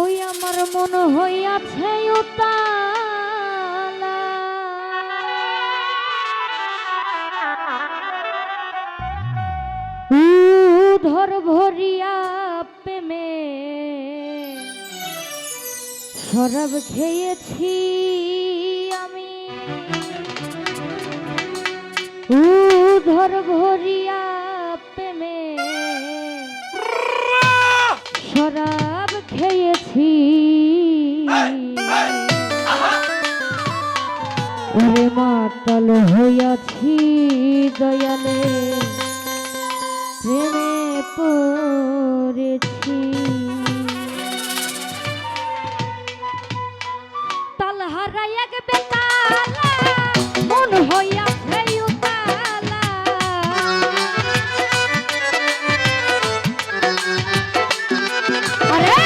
ওই আমার মন হইয়াছে ধর ভরিয়া প্রেমে শরাব খেয়েছি আমি। ধর ভরিয়া মাতাল হইয়াছি দয়ালে। প্রেমে পড়েছি। হইয়াছে উতালা। আরে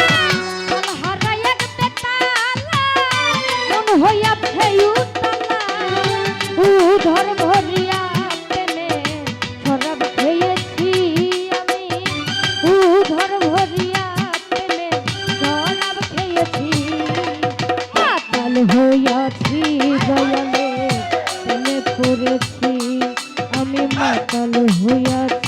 ধন ভরিয়া প্রেমে শরাব খেয়েছি আমি। ধন ভরিয়া প্রেমে শরাব খেয়েছি পাতাল হইয়াছি দয়ালে প্রেমে পড়েছি আমি মাতাল হইয়াছি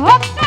ভক্ত